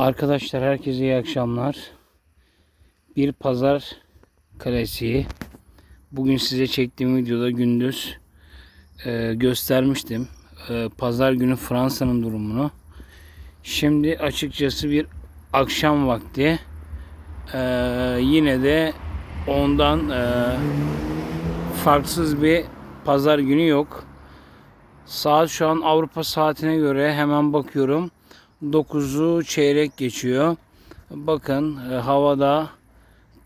Arkadaşlar herkese iyi akşamlar. Bir pazar klasiği. Bugün size çektiğim videoda gündüz e, göstermiştim. E, pazar günü Fransa'nın durumunu. Şimdi açıkçası bir akşam vakti. E, yine de ondan e, farksız bir pazar günü yok. Saat şu an Avrupa saatine göre hemen bakıyorum. 9'u çeyrek geçiyor. Bakın e, havada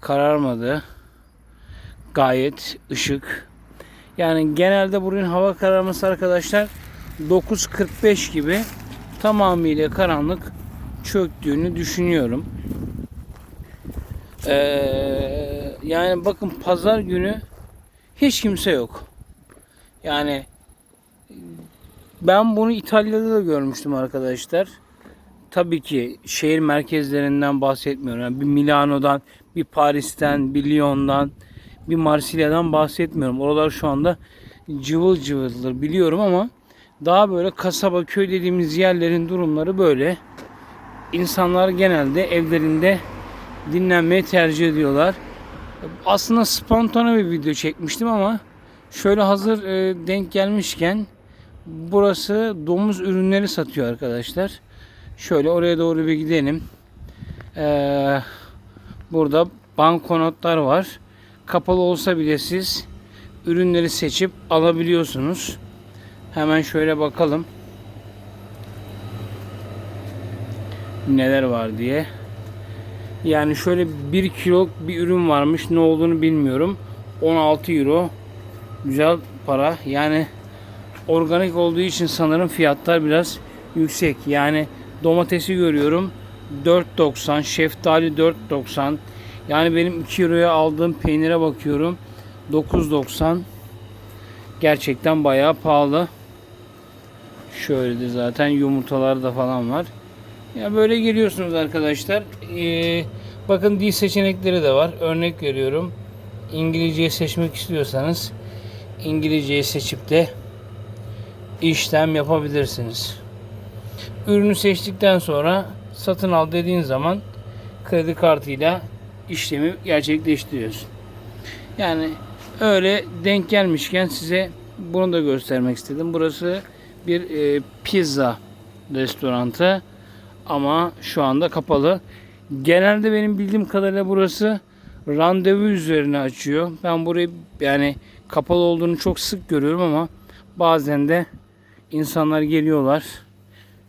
kararmadı. Gayet ışık. Yani genelde buranın hava kararması arkadaşlar 9.45 gibi tamamıyla karanlık çöktüğünü düşünüyorum. Ee, yani bakın pazar günü hiç kimse yok. Yani ben bunu İtalya'da da görmüştüm arkadaşlar. Tabii ki şehir merkezlerinden bahsetmiyorum. Yani bir Milano'dan, bir Paris'ten, bir Lyon'dan, bir Marsilya'dan bahsetmiyorum. Oralar şu anda cıvıl cıvıldır biliyorum ama daha böyle kasaba, köy dediğimiz yerlerin durumları böyle. İnsanlar genelde evlerinde dinlenmeyi tercih ediyorlar. Aslında spontane bir video çekmiştim ama şöyle hazır e, denk gelmişken burası domuz ürünleri satıyor arkadaşlar. Şöyle oraya doğru bir gidelim. Ee, burada banknotlar var. Kapalı olsa bile siz ürünleri seçip alabiliyorsunuz. Hemen şöyle bakalım. Neler var diye. Yani şöyle 1 kilo bir ürün varmış. Ne olduğunu bilmiyorum. 16 euro. Güzel para. Yani organik olduğu için sanırım fiyatlar biraz yüksek. Yani domatesi görüyorum 4.90, şeftali 4.90. Yani benim 2 euroya aldığım peynire bakıyorum 9.90. Gerçekten bayağı pahalı. Şöyle de zaten yumurtalar da falan var. Ya böyle geliyorsunuz arkadaşlar. Ee, bakın dil seçenekleri de var. Örnek veriyorum. İngilizceyi seçmek istiyorsanız İngilizceyi seçip de işlem yapabilirsiniz. Ürünü seçtikten sonra satın al dediğin zaman kredi kartıyla işlemi gerçekleştiriyorsun. Yani öyle denk gelmişken size bunu da göstermek istedim. Burası bir e, pizza restorantı ama şu anda kapalı. Genelde benim bildiğim kadarıyla burası randevu üzerine açıyor. Ben burayı yani kapalı olduğunu çok sık görüyorum ama bazen de insanlar geliyorlar.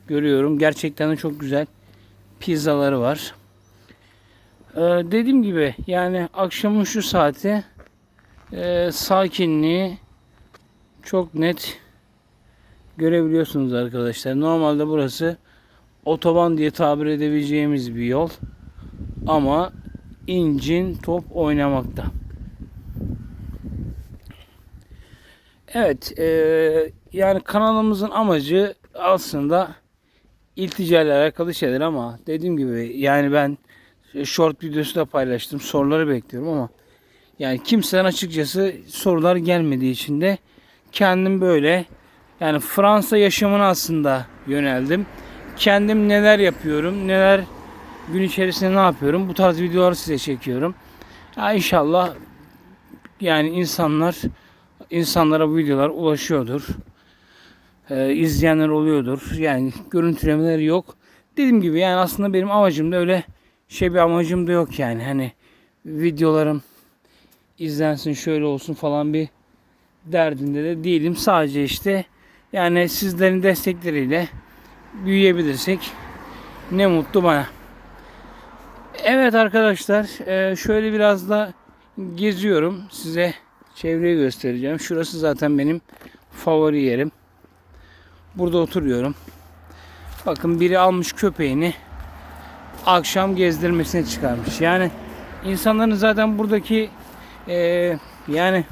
Görüyorum. Gerçekten de çok güzel pizzaları var. Ee, dediğim gibi yani akşamın şu saati e, sakinliği çok net görebiliyorsunuz arkadaşlar. Normalde burası otoban diye tabir edebileceğimiz bir yol. Ama incin top oynamakta. Evet, e, yani kanalımızın amacı aslında iltica ile alakalı şeyler ama dediğim gibi yani ben short videosu da paylaştım. Soruları bekliyorum ama yani kimseden açıkçası sorular gelmediği için de kendim böyle yani Fransa yaşamına aslında yöneldim. Kendim neler yapıyorum, neler gün içerisinde ne yapıyorum bu tarz videoları size çekiyorum. Ya inşallah yani insanlar insanlara bu videolar ulaşıyordur. Ee, izleyenler oluyordur. Yani görüntülemeler yok. Dediğim gibi yani aslında benim amacım da öyle şey bir amacım da yok yani. Hani videolarım izlensin şöyle olsun falan bir derdinde de değilim. Sadece işte yani sizlerin destekleriyle büyüyebilirsek ne mutlu bana. Evet arkadaşlar e, şöyle biraz da geziyorum. Size çevreyi göstereceğim. Şurası zaten benim favori yerim. Burada oturuyorum. Bakın biri almış köpeğini akşam gezdirmesine çıkarmış. Yani insanların zaten buradaki e, yani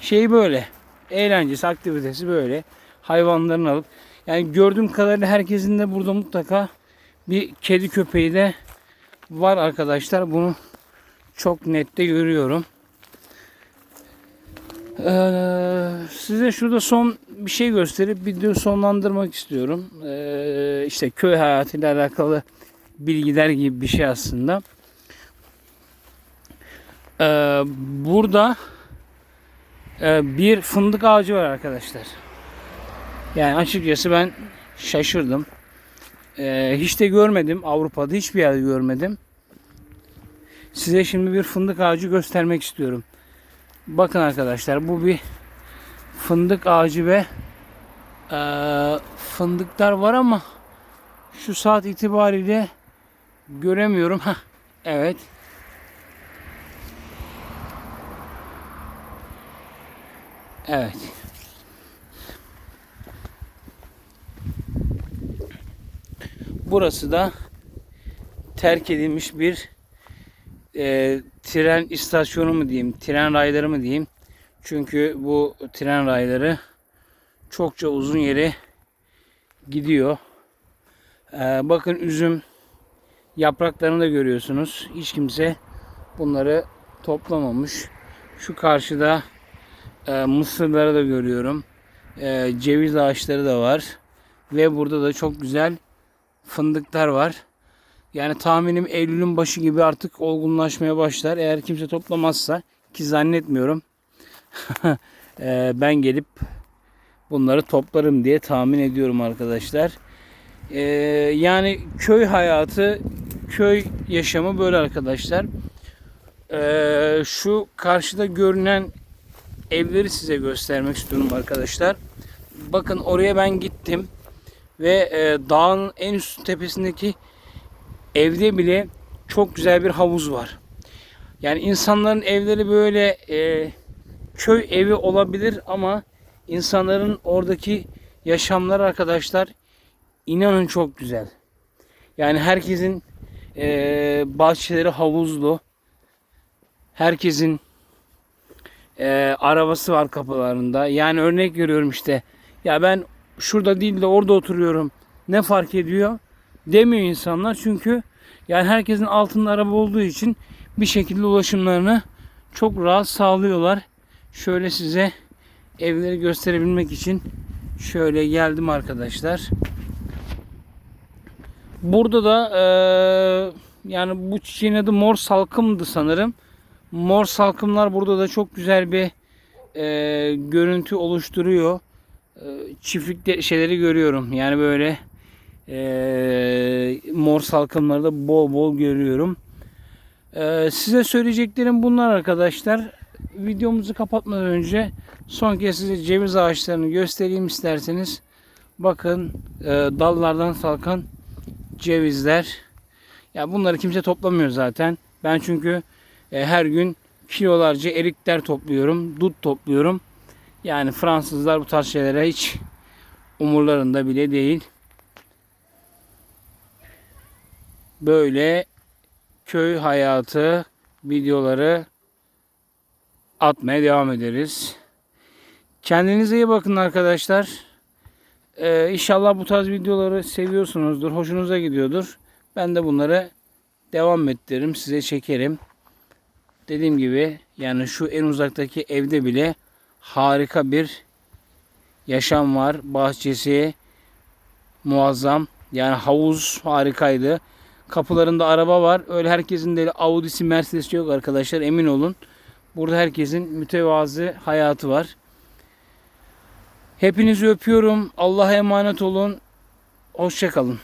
şey böyle eğlencesi, aktivitesi böyle. Hayvanlarını alıp yani gördüğüm kadarıyla herkesin de burada mutlaka bir kedi köpeği de var arkadaşlar. Bunu çok nette görüyorum. Ee, size şurada son bir şey gösterip videoyu sonlandırmak istiyorum. Ee, işte köy hayatıyla alakalı bilgiler gibi bir şey aslında. Ee, burada e, bir fındık ağacı var arkadaşlar. Yani açıkçası ben şaşırdım. Ee, hiç de görmedim. Avrupa'da hiçbir yerde görmedim. Size şimdi bir fındık ağacı göstermek istiyorum. Bakın arkadaşlar bu bir fındık ağacı ve e, fındıklar var ama şu saat itibariyle göremiyorum. Heh, evet. Evet. Burası da terk edilmiş bir e, tren istasyonu mu diyeyim, tren rayları mı diyeyim. Çünkü bu tren rayları çokça uzun yere gidiyor. E, bakın üzüm yapraklarını da görüyorsunuz. Hiç kimse bunları toplamamış. Şu karşıda e, mısırları da görüyorum. E, ceviz ağaçları da var. Ve burada da çok güzel fındıklar var. Yani tahminim Eylül'ün başı gibi artık olgunlaşmaya başlar. Eğer kimse toplamazsa ki zannetmiyorum. Eee, ben gelip bunları toplarım diye tahmin ediyorum arkadaşlar. Eee, yani köy hayatı, köy yaşamı böyle arkadaşlar. Eee, şu karşıda görünen evleri size göstermek istiyorum arkadaşlar. Bakın oraya ben gittim ve e, dağın en üst tepesindeki evde bile çok güzel bir havuz var. Yani insanların evleri böyle e, köy evi olabilir ama insanların oradaki yaşamları arkadaşlar inanın çok güzel. Yani herkesin e, bahçeleri havuzlu. Herkesin e, arabası var kapılarında. Yani örnek görüyorum işte. Ya ben şurada değil de orada oturuyorum. Ne fark ediyor? Demiyor insanlar. Çünkü yani herkesin altında araba olduğu için bir şekilde ulaşımlarını çok rahat sağlıyorlar. Şöyle size evleri gösterebilmek için şöyle geldim arkadaşlar. Burada da e, yani bu çiçeğin adı mor salkımdı sanırım. Mor salkımlar burada da çok güzel bir e, görüntü oluşturuyor. E, çiftlikte şeyleri görüyorum. Yani böyle e, mor salkımları da bol bol görüyorum. E, size söyleyeceklerim bunlar arkadaşlar. Videomuzu kapatmadan önce son kez size ceviz ağaçlarını göstereyim isterseniz. Bakın e, dallardan salkan cevizler. Ya bunları kimse toplamıyor zaten. Ben çünkü e, her gün kilolarca erikler topluyorum, dut topluyorum. Yani Fransızlar bu tarz şeylere hiç umurlarında bile değil. Böyle köy hayatı videoları atmaya devam ederiz. Kendinize iyi bakın arkadaşlar. Ee, inşallah bu tarz videoları seviyorsunuzdur, hoşunuza gidiyordur. Ben de bunları devam ettiririm, size çekerim. Dediğim gibi yani şu en uzaktaki evde bile harika bir yaşam var. Bahçesi muazzam. Yani havuz harikaydı. Kapılarında araba var. Öyle herkesin de Audi'si Mercedes'i yok arkadaşlar emin olun. Burada herkesin mütevazı hayatı var. Hepinizi öpüyorum. Allah'a emanet olun. Hoşçakalın.